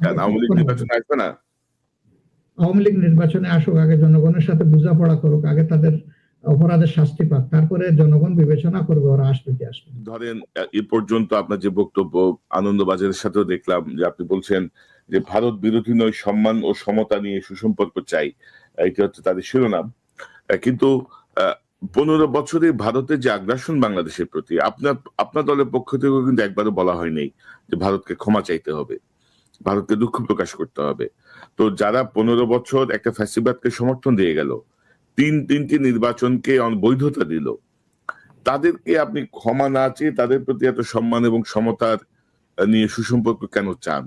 কেন আওয়ামী লীগ নির্বাচনে আসবে না। আওয়ামী লীগ নির্বাচনে আসুক আগে জনগণের সাথে বোঝাপড়া করুক আগে তাদের অপরাধের শাস্তি পাক তারপরে জনগণ বিবেচনা করবে ওরা আসবে কি আসবে ধরেন এ পর্যন্ত আপনার যে বক্তব্য আনন্দবাজারের সাথেও দেখলাম যে আপনি বলছেন যে ভারত বিরোধী নয় সম্মান ও সমতা নিয়ে সুসম্পর্ক চাই। এটা হচ্ছে তাদের শিরোনাম। আহ, কিন্তু পনেরো বছরে ভারতের যে আগ্রাসন বাংলাদেশের প্রতি আপনার আপনার দলের পক্ষ থেকেও কিন্তু একবারও বলা হয়নি যে ভারতকে ক্ষমা চাইতে হবে। ভারতকে দুঃখ প্রকাশ করতে হবে। তো যারা পনেরো বছর একটা ফ্যাসিবাদকে সমর্থন দিয়ে গেল তিন তিনটি নির্বাচনকে বৈধতা দিল তাদেরকে আপনি ক্ষমা না চেয়ে তাদের প্রতি এত সম্মান এবং সমতার নিয়ে সুসম্পর্ক কেন চান?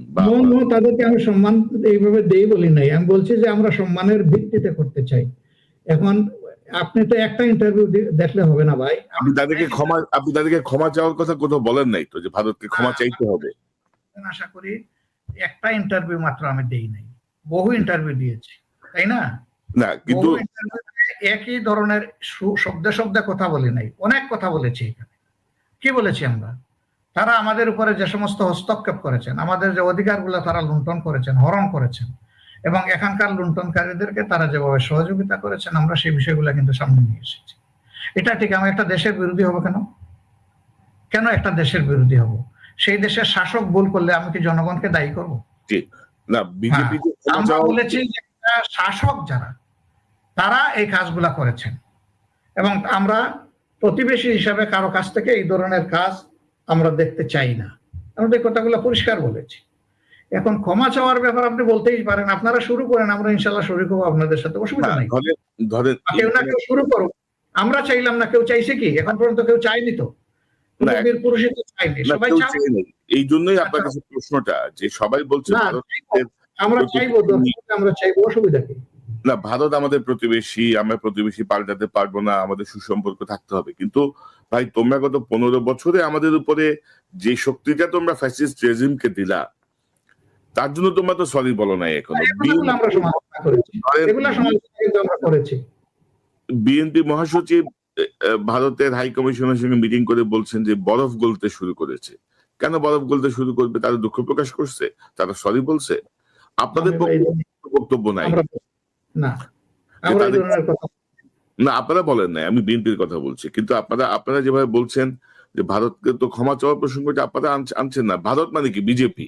তাদেরকে আমি সম্মান এইভাবে দেই বলি নাই। আমি বলছি যে আমরা সম্মানের ভিত্তিতে করতে চাই। এখন আপনি তো একটা ইন্টারভিউ দেখলে হবে না ভাই। আপনি তাদেরকে ক্ষমা আপনি তাদেরকে ক্ষমা চাওয়ার কথা কোথাও বলেন নাই তো যে ভারতকে ক্ষমা চাইতে হবে? আশা করি একটা ইন্টারভিউ মাত্র আমি দেই নাই। বহু ইন্টারভিউ দিয়েছি তাই না? না কিন্তু একই ধরনের শব্দে শব্দে কথা বলি নাই অনেক কথা বলেছি এখানে। কি বলেছি আমরা? তারা আমাদের উপরে যে সমস্ত হস্তক্ষেপ করেছেন আমাদের যে অধিকারগুলো তারা লুণ্ঠন করেছেন হরণ করেছেন এবং এখানকার লুণ্ঠনকারীদেরকে তারা যেভাবে সহযোগিতা করেছেন আমরা সেই বিষয়গুলো কিন্তু সামনে নিয়ে এসেছি। এটা ঠিক আমি একটা দেশের বিরোধী হব কেন? কেন একটা দেশের বিরোধী হব? সেই দেশের শাসক ভুল করলে আমি কি জনগণকে দায়ী করব? আমরা বলেছি শাসক যারা তারা এই কাজগুলা করেছেন। এবং আমরা প্রতিবেশী হিসাবে কারও কাছ থেকে এই ধরনের কাজ আমরা দেখতে চাই না। আমরা এই কথাগুলো পরিষ্কার বলেছি। এখন ক্ষমা চাওয়ার ব্যাপার আপনি বলতেই পারেন। আপনারা শুরু করেন আমরা ইনশাল্লাহ শুরু করব। আপনাদের সাথে অসুবিধা নাই। ধরেন ধরেন কেউ না কেউ শুরু করুক। আমরা চাইলাম না কেউ চাইছে কি? এখন পর্যন্ত কেউ চাইনি তো। এই জন্যই আপনার কাছে প্রশ্নটা যে সবাই বলছে আমরা চাইব আমরা চাইব অসুবিধা কি? না ভারত আমাদের প্রতিবেশী আমরা প্রতিবেশী পাল্টাতে পারব না আমাদের সুসম্পর্ক থাকতে হবে। কিন্তু ভাই তোমরা গত পনেরো বছরে আমাদের উপরে যে শক্তিটা তোমরা ফ্যাসিস্ট রেজিমকে দিলা তার জন্য তোমরা তো সরি বলো নাই এখনও। বিএনপি মহাসচিব ভারতের হাই কমিশনের সঙ্গে মিটিং করে বলছেন যে বরফ গলতে শুরু করেছে। কেন বরফ গলতে শুরু করবে? তারা দুঃখ প্রকাশ করছে। তারা সরি বলছে। আপনাদের বক্তব্য নাই। না। আপনারা বলেন নাই। আমি বিএনপির কথা বলছি। কিন্তু আপনারা আপনারা যেভাবে বলছেন যে ভারতকে তো ক্ষমা চাওয়ার প্রসঙ্গটা আপনারা আনছেন না। ভারত মানে কি? বিজেপি।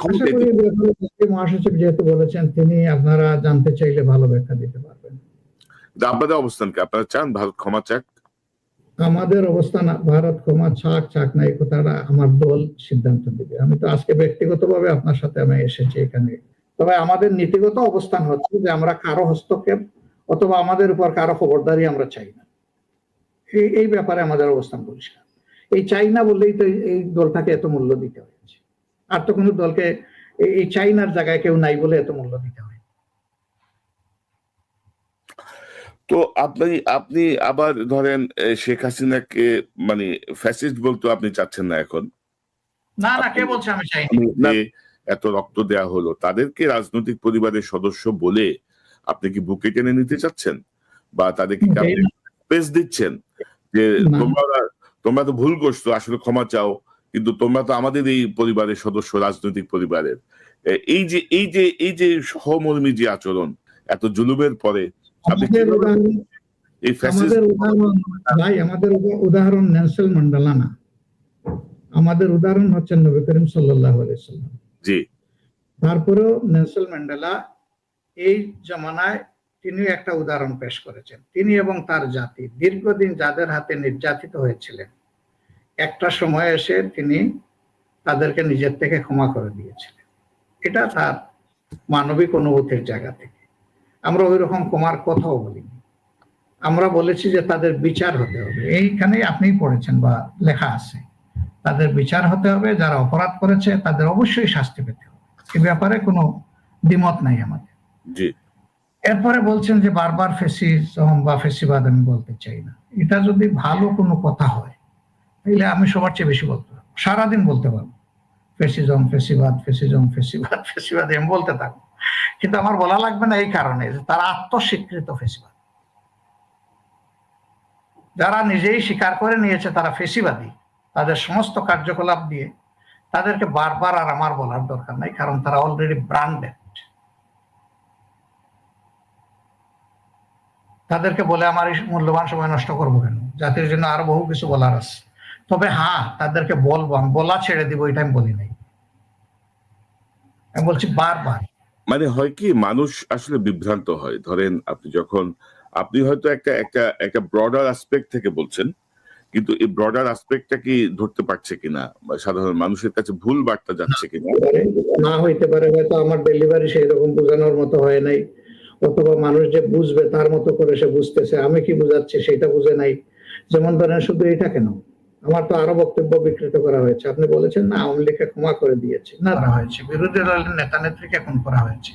বিএনপি মহাসচিব যেহেতু বলেছেন তিনি আপনারা জানতে চাইলে ভালো ব্যাখ্যা দিতে পারবেন। আপনাদের অবস্থান কি? আপনারা চান ভারত ক্ষমা চাক? আমাদের অবস্থান, ভারত ক্ষমা ছাক ছাক না, এই কথাটা আমার দল সিদ্ধান্ত দিবে আমি তো আজকে ব্যক্তিগতভাবে আপনার সাথে আমি এসেছি এখানে। তবে আমাদের নীতিগত অবস্থান হচ্ছে যে আমরা কারও হস্তক্ষেপ অথবা আমাদের উপর কারও খবরদারি আমরা চাই না। এই এই ব্যাপারে আমাদের অবস্থান পরিষ্কার। এই চাই না বললেই তো এই- দলটাকে এত মূল্য দিতে হয়েছে। আর তো কোনো দলকে, এই- এই চাইনার জায়গায় কেউ নাই বলে এত মূল্য দিতে হয় তো আপনি আপনি আবার ধরেন শেখ হাসিনাকে মানে ফ্যাসিস্ট বলতে আপনি চাচ্ছেন না এখন? না না কে বলছে আমি চাই এত রক্ত দেয়া হলো তাদেরকে রাজনৈতিক পরিবারের সদস্য বলে আপনি কি বুকে টেনে নিতে চাচ্ছেন? বা তাদেরকে স্পেস দিচ্ছেন? যে তোমরা তোমরা তো ভুল করছ আসলে ক্ষমা চাও কিন্তু তোমরা তো আমাদের এই পরিবারের সদস্য রাজনৈতিক পরিবারের। এই যে এই যে এই যে সহমর্মী যে আচরণ এত জুলুমের পরে আমাদের উদাহরণ এই ফ্যাসিস্ট আমাদের উদাহরণ ভাই আমাদের উদাহরণ নেলসন ম্যান্ডেলা না। আমাদের উদাহরণ হচ্ছেন নবী করিম সাল্লাম। জি। তারপরেও নেলসন ম্যান্ডেলা এই জমানায় তিনি একটা উদাহরণ পেশ করেছেন। তিনি এবং তার জাতি দীর্ঘদিন যাদের হাতে নির্যাতিত হয়েছিলেন একটা সময় এসে তিনি তাদেরকে নিজের থেকে ক্ষমা করে দিয়েছিলেন। এটা তার মানবিক অনুভূতির জায়গা থেকে। আমরা ওই রকম ক্ষমার কথাও বলিনি। আমরা বলেছি যে তাদের বিচার হতে হবে। এইখানে আপনিই পড়েছেন বা লেখা আছে। তাদের বিচার হতে হবে যারা অপরাধ করেছে তাদের অবশ্যই শাস্তি পেতে হবে। এ ব্যাপারে কোনো দ্বিমত নাই আমাদের। এরপরে বলছেন যে বারবার ফেসিজম বা ফেসিবাদ আমি বলতে চাই না। এটা যদি ভালো কোনো কথা হয় তাহলে আমি সবার চেয়ে বেশি বলতে পারব। সারাদিন বলতে পারব। ফেসিজম ফেসিবাদ ফেসিজম ফেসিবাদ ফেসিবাদ আমি বলতে থাকব। কিন্তু আমার বলা লাগবে না এই কারণে যে তারা আত্মস্বীকৃত ফেসিবাদ। যারা নিজেই স্বীকার করে নিয়েছে তারা ফেসিবাদী। তাদের সমস্ত কার্যকলাপ দিয়ে তাদেরকে বারবার আর আমার বলার দরকার নাই, কারণ তারা অলরেডি ব্র্যান্ডেড তাদেরকে বলে আমার এই মূল্যবান সময় নষ্ট করব কেন? জাতির জন্য আরও বহু কিছু বলার আছে। তবে হ্যাঁ তাদেরকে বলব, আমি বলা ছেড়ে দিব, এটা আমি বলি নাই। আমি বলছি বারবার। মানে হয় কি, মানুষ আসলে বিভ্রান্ত হয়। ধরেন আপনি যখন, আপনি হয়তো একটা একটা একটা ব্রডার আসপেক্ট থেকে বলছেন, কিন্তু এই ব্রডার আসপেক্টটা কি ধরতে পারছে কিনা? সাধারণ মানুষের কাছে ভুল বার্তা যাচ্ছে কিনা? না হইতে পারে, হয়তো আমার ডেলিভারি সেই রকম বোঝানোর মতো হয় নাই, অথবা মানুষ যে বুঝবে তার মতো করে সে বুঝতেছে, আমি কি বুঝাচ্ছি সেটা বুঝে নাই। যেমন ধরেন শুধু এটা কেন? আমার তো আরও বক্তব্য বিকৃত করা হয়েছে। আপনি বলেছেন, না আওয়ামী লীগকে ক্ষমা করে দিয়েছে। না করা হয়েছে। বিরোধী দলের নেতা নেত্রীকে খুন করা হয়েছে।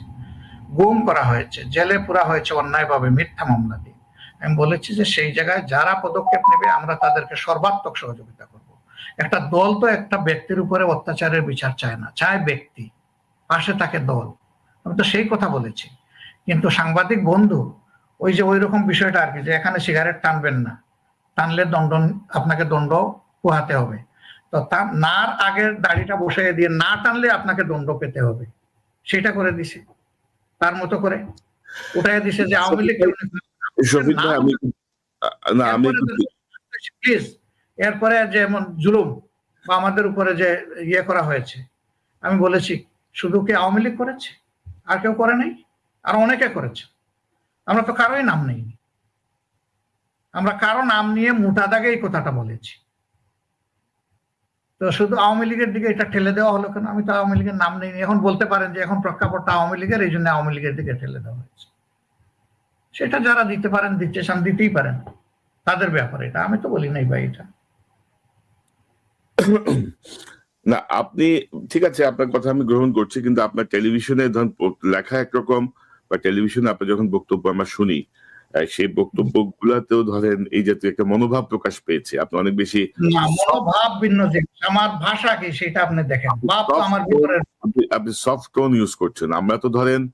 গুম করা হয়েছে। জেলে পুরা হয়েছে অন্যায়ভাবে মিথ্যা মামলা দিয়ে। আমি বলেছি যে সেই জায়গায় যারা পদক্ষেপ নেবে, আমরা তাদেরকে সর্বাত্মক সহযোগিতা করব। একটা দল তো একটা ব্যক্তির উপরে অত্যাচারের বিচার চায় না, চায় ব্যক্তি। পাশে তাকে দল। আমি তো সেই কথা বলেছি। কিন্তু সাংবাদিক বন্ধু, ওই যে ওই রকম বিষয়টা আর কি, যে এখানে সিগারেট টানবেন না। টানলে দণ্ড আপনাকে দণ্ড পোহাতে হবে। তো তার নার আগের দাড়িটা বসাই দিয়ে না টানলে আপনাকে দণ্ড পেতে হবে। সেটা করে দিছে। তার মতো করে উঠাই দিছে যে আওয়ামী লীগ প্লিজ এরপরে যেমন জুলুম বা আমাদের উপরে যে ইয়ে করা হয়েছে আমি বলেছি শুধু কি আওয়ামী লীগ করেছে? আর কেউ করে নাই? আর অনেকে করেছে। আমরা তো কারোই নাম নেই আমরা কারও নাম নিয়ে মোটা দাগে এই কথাটা বলেছি। তো শুধু আওয়ামী লীগের দিকে এটা ঠেলে দেওয়া হলো কেন? আমি তো আওয়ামী লীগের নাম নেই এখন বলতে পারেন যে এখন প্রেক্ষাপটটা আওয়ামী লীগের, এই জন্য আওয়ামী লীগের দিকে ঠেলে দেওয়া হয়েছে। সেটা যারা দিতে পারেন দিচ্ছে সাম দিতেই পারেন। তাদের ব্যাপারে এটা। আমি তো বলি নাই ভাই এটা। না, আপনি ঠিক আছে, আপনার কথা আমি গ্রহণ করছি, কিন্তু আপনার টেলিভিশনে ধরুন লেখা একরকম বা টেলিভিশনে আপনি যখন বক্তব্য আমরা শুনি সেই বক্তব্য গুলাতেও ধরেন এই জাতীয় একটা মনোভাব প্রকাশ পেয়েছে। আপনি অনেক বেশি মনোভাব ভিন্ন আমার ভাষা কি সেটা আপনি দেখেন। আমার আপনি- সফট টোন ইউজ করছেন। আমরা তো ধরেন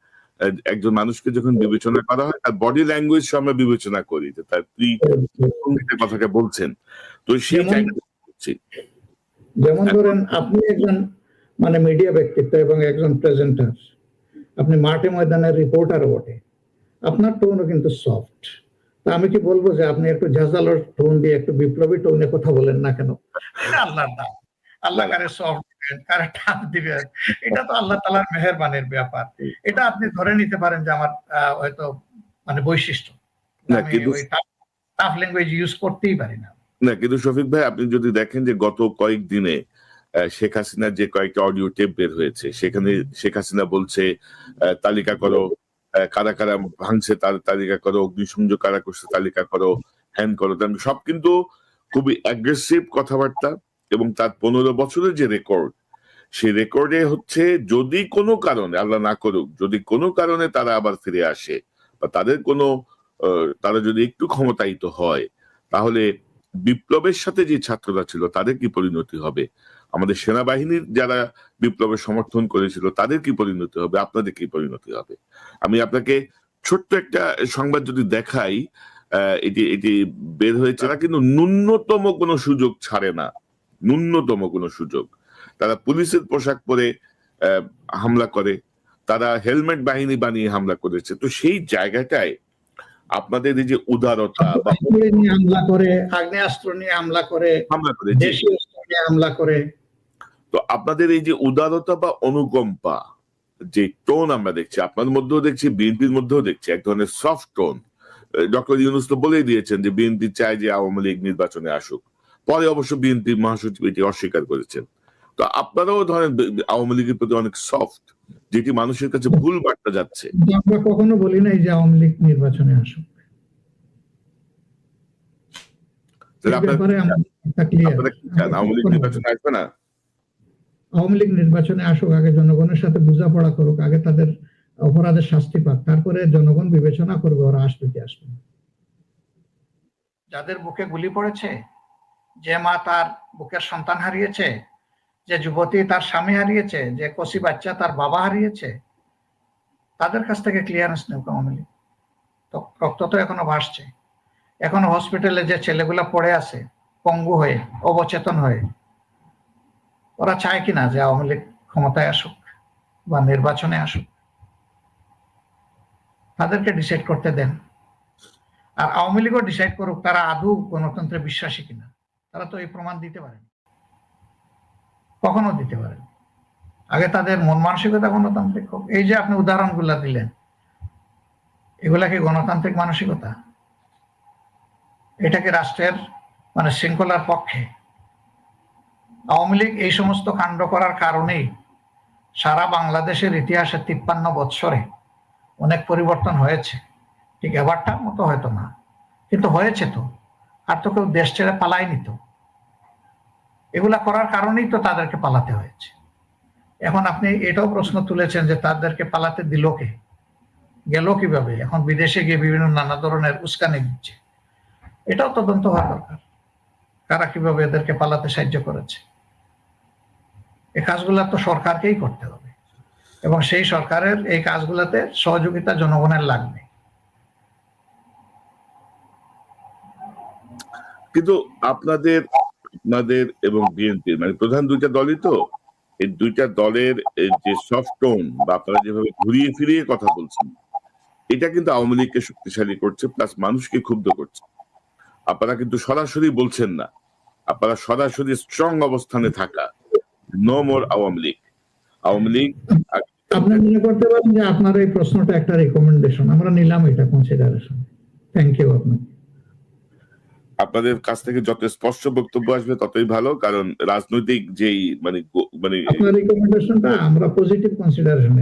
একজন মানুষকে যখন বিবেচনা করা হয় তার বডি ল্যাঙ্গুয়েজ আমরা বিবেচনা করি যে তার ভঙ্গিতে কথাটা বলছেন। তো সেই যেমন ধরেন আপনি একজন মানে মিডিয়া ব্যক্তিত্ব এবং একজন প্রেজেন্টার আপনি মাঠে ময়দানের রিপোর্টার বটে। আপনার টোনও কিন্তু সফট তা আমি কি বলব যে আপনি একটু ঝাঁঝালোর টোন দিয়ে একটু বিপ্লবী টোনে কথা বলেন না কেন? আল্লাহ আল্লাহ কারে সফট দিবেন কারে টাফ দিবেন। এটা তো আল্লাহ তালার মেহরবানির ব্যাপার। এটা আপনি ধরে নিতে পারেন যে আমার আহ, হয়তো মানে বৈশিষ্ট্য। না, আমি কিন্তু- টাফ ল্যাঙ্গুয়েজ ইউজ করতেই পারি না। না কিন্তু শফিক ভাই আপনি যদি দেখেন যে গত কয়েকদিনে আহ, শেখ হাসিনার যে কয়েকটা অডিও টেপ বের হয়েছে সেখানে শেখ হাসিনা বলছে আহ, তালিকা করো কারা কারা ভাঙছে তার তালিকা করো, অগ্নিসংযোগ কারা করছে তালিকা করো হ্যান করো তেমন সব কিন্তু খুবই অ্যাগ্রেসিভ কথাবার্তা এবং তার পনেরো বছরের যে রেকর্ড সেই রেকর্ডে হচ্ছে যদি কোনো কারণে, আল্লাহ না করুক, যদি কোনো কারণে তারা আবার ফিরে আসে বা তাদের কোনো তারা যদি একটু ক্ষমতায়িত হয়, তাহলে বিপ্লবের সাথে যে ছাত্ররা ছিল, তাদের কি পরিণতি হবে? আমাদের সেনাবাহিনীর যারা বিপ্লবের সমর্থন করেছিল তাদের কি পরিণতি হবে? আপনাদের কি পরিণতি হবে? আমি আপনাকে ছোট্ট একটা সংবাদ যদি দেখাই এটি এটি বের হয়েছে তারা কিন্তু ন্যূনতম কোনো সুযোগ ছাড়ে না। ন্যূনতম কোনো সুযোগ। তারা পুলিশের পোশাক পরে হামলা করে। তারা হেলমেট বাহিনী বানিয়ে হামলা করেছে। তো সেই জায়গাটায় আপনাদের এই যে উদারতা বা হামলা করে আগ্নেয়াস্ত্র নিয়ে হামলা করে হামলা করে দেশীয় হামলা করে তো আপনাদের এই যে উদারতা বা অনুকম্পা যে টোন আমরা দেখছি আপনার মধ্যেও দেখছি বিএনপির মধ্যেও দেখছি এক ধরনের সফট টোন ডক্টর ইউনুস তো বলেই দিয়েছেন যে বিএনপি চায় যে আওয়ামী লীগ নির্বাচনে আসুক। পরে অবশ্য বিএনপি মহাসচিব এটি অস্বীকার করেছেন। তো আপনারাও ধরেন আওয়ামী লীগের প্রতি অনেক সফট যেটি মানুষের কাছে ভুল বার্তা যাচ্ছে। আমরা কখনো বলি নাই যে আওয়ামী লীগ নির্বাচনে আসুক। আপনারা আওয়ামী লীগ নির্বাচনে আসবে না? আওয়ামী লীগ নির্বাচনে আসুক, আগে জনগণের সাথে বোঝাপড়া করুক, আগে তাদের অপরাধের শাস্তি পাক, তারপরে জনগণ বিবেচনা করবে ওরা আসবে কি আসবে যাদের বুকে গুলি পড়েছে, যে মা তার বুকের সন্তান হারিয়েছে, যে যুবতী তার স্বামী হারিয়েছে, যে কষি বাচ্চা তার বাবা হারিয়েছে, তাদের কাছ থেকে ক্লিয়ারেন্স নেই আওয়ামী লীগ। রক্ত তো এখনও ভাসছে। এখনও হসপিটালে যে ছেলেগুলো পড়ে আছে, পঙ্গু হয়ে, অবচেতন হয়ে ওরা চায় কিনা যে আওয়ামী লীগ ক্ষমতায় আসুক বা নির্বাচনে আসুক। তাদেরকে ডিসাইড করতে দেন। আর আওয়ামী লীগও ডিসাইড করুক তারা আদৌ গণতন্ত্রে বিশ্বাসী কিনা। তারা তো এই প্রমাণ দিতে পারেন। কখনো দিতে পারেন। আগে তাদের মন মানসিকতা গণতান্ত্রিক হোক। এই যে আপনি উদাহরণগুলা দিলেন, এগুলা কি গণতান্ত্রিক মানসিকতা? এটাকে রাষ্ট্রের মানে শৃঙ্খলার পক্ষে? আওয়ামী লীগ এই সমস্ত কাণ্ড করার কারণেই সারা বাংলাদেশের ইতিহাসে তিপ্পান্ন বৎসরে অনেক পরিবর্তন হয়েছে। ঠিক এবারটার মতো হয়তো না, কিন্তু হয়েছে তো। আর তো কেউ দেশ ছেড়ে পালায়নি তো। এগুলা করার কারণেই তো তাদেরকে পালাতে হয়েছে। এখন আপনি এটাও প্রশ্ন তুলেছেন যে তাদেরকে পালাতে দিল কে? গেল কীভাবে? এখন বিদেশে গিয়ে বিভিন্ন নানা ধরনের উস্কানি দিচ্ছে। এটাও তদন্ত হওয়া দরকার। কারা কীভাবে এদেরকে পালাতে সাহায্য করেছে? এই কাজগুলা তো সরকারকেই করতে হবে। এবং সেই সরকারের এই কাজগুলাতে সহযোগিতা জনগণের লাগবে। কিন্তু আপনাদের আপনাদের এবং বিএনপির মানে প্রধান দুইটা দলই তো, এই দুইটা দলের যে সফট টোন বা আপনারা যেভাবে ঘুরিয়ে ফিরিয়ে কথা বলছেন, এটা কিন্তু আওয়ামী লীগকে শক্তিশালী করছে প্লাস মানুষকে ক্ষুব্ধ করছে। আপনারা কিন্তু সরাসরি বলছেন না। আপনারা সরাসরি স্ট্রং অবস্থানে থাকা। নো মোর আওয়ামী লীগ আওয়ামী লীগ আপনি মনে করতে পারেন যে আপনার এই প্রশ্নটা একটা রেকমেন্ডেশন আমরা নিলাম এটা কনসিডারেশন থ্যাংক ইউ আপনাকে। আপনাদের কাছ থেকে যত স্পষ্ট বক্তব্য আসবে ততই ভালো কারণ রাজনৈতিক যেই মানে মানে আপনার রিকমেন্ডেশনটা আমরা পজিটিভ কনসিডারেশন